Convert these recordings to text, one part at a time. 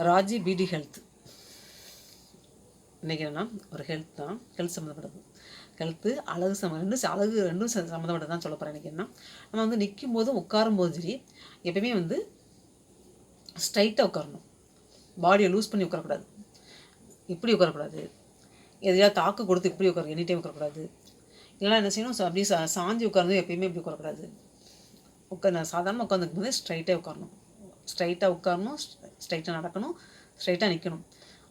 ராஜி பிடி ஹெல்த். இன்றைக்கி என்னென்னா ஒரு ஹெல்த் தான் ஹெல்த் சம்மந்தப்பட்டது. ஹெல்த்து அழகு சம்ம ரெண்டு அழகு ரெண்டும் ச- சம்மந்தப்பட்டது தான் சொல்ல போகிறேன் இன்றைக்கி என்ன நம்ம வந்து நிற்கும் போதும் உட்காரும் போதும் சரி எப்பயுமே வந்து ஸ்ட்ரைட்டாக உட்காரணும். பாடியை லூஸ் பண்ணி உட்காரக்கூடாது. இப்படி உட்காரக்கூடாது. எதையாவது தாக்கு கொடுத்து இப்படி உட்கார எனி டைம் உட்காரக்கூடாது. இல்லைனா என்ன செய்யணும் அப்படி அப்படியே சா சாஞ்சி உட்கார்ந்து எப்பயுமே இப்படி உட்காரக்கூடாது. உட்கார் நான் சாதாரணமாக உட்காந்துக்கும் போது ஸ்ட்ரைட்டாக உட்காரணும். ஸ்ட்ரைட்டாக உட்காரணும் ஸ்ட்ரைட்டாக நடக்கணும். ஸ்ட்ரைட்டாக நிற்கணும்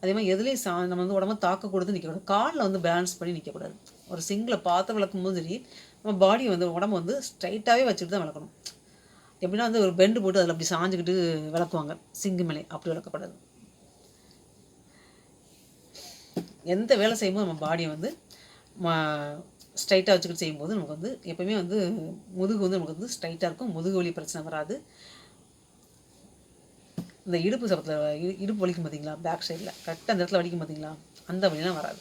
அதே மாதிரி எதுலேயும் சா நம்ம வந்து உடம்ப தாக்க கொடுத்து நிற்கக்கூடாது காலில் வந்து பேலன்ஸ் பண்ணி நிற்கக்கூடாது ஒரு சிங்கில் பாத்திரம் விளக்கும் போது சரி நம்ம பாடியை வந்து உடம்ப வந்து ஸ்ட்ரைட்டாகவே வச்சுட்டு தான் விளக்கணும் எப்படின்னா வந்து ஒரு பெண்டு போட்டு அதில் அப்படி சாஞ்சுக்கிட்டு விளக்குவாங்க சிங்கு மேலே அப்படி விளக்கக்கூடாது எந்த வேலை செய்யும்போது நம்ம பாடியை வந்து ஸ்ட்ரைட்டாக வச்சுக்கிட்டு செய்யும்போது நமக்கு வந்து எப்பவுமே வந்து முதுகு வந்து நமக்கு வந்து ஸ்ட்ரைட்டாக இருக்கும். முதுகு வலி பிரச்சனை வராது. இந்த இடுப்பு சபத்தில் இடுப்பு வலிக்கும் பார்த்தீங்களா பேக் சைடில் கரெக்டாக அந்த இடத்துல வலிக்கும் பார்த்தீங்களா அந்த வலிலாம் வராது.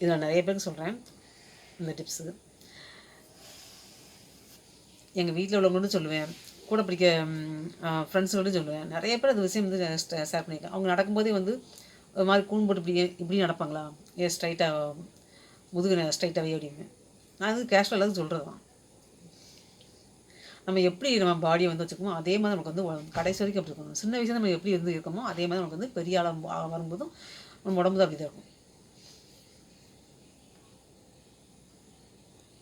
இது நான் நிறைய பேருக்கு சொல்கிறேன் இந்த டிப்ஸு எங்கள் வீட்டில் உள்ளவங்களும் சொல்லுவேன். கூட படிக்க ஃப்ரெண்ட்ஸுகளும் சொல்லுவேன். நிறைய பேர் அந்த விஷயம் வந்து ஷேர் பண்ணியிருக்கேன். அவங்க நடக்கும்போதே வந்து ஒரு மாதிரி கூண் போட்டு இப்படி இப்படி நடப்பாங்களா? ஏ ஸ்ட்ரைட்டாக முதுகு ஸ்ட்ரைட்டாகவே அப்படின்னு. நான் அது கேஷுவலாக சொல்கிறது தான் நம்ம எப்படி நம்ம பாடியை வந்து வச்சுக்கோமோ அதே மாதிரி நமக்கு வந்து கடைசி வரைக்கும் அப்படி இருக்கணும். சின்ன வயசுல நம்ம எப்படி இருந்து இருக்கோமோ அதே மாதிரி நமக்கு வந்து பெரிய ஆளாக வரும்போதும் நம்ம உடம்பு தான் அப்படி தான் இருக்கும்.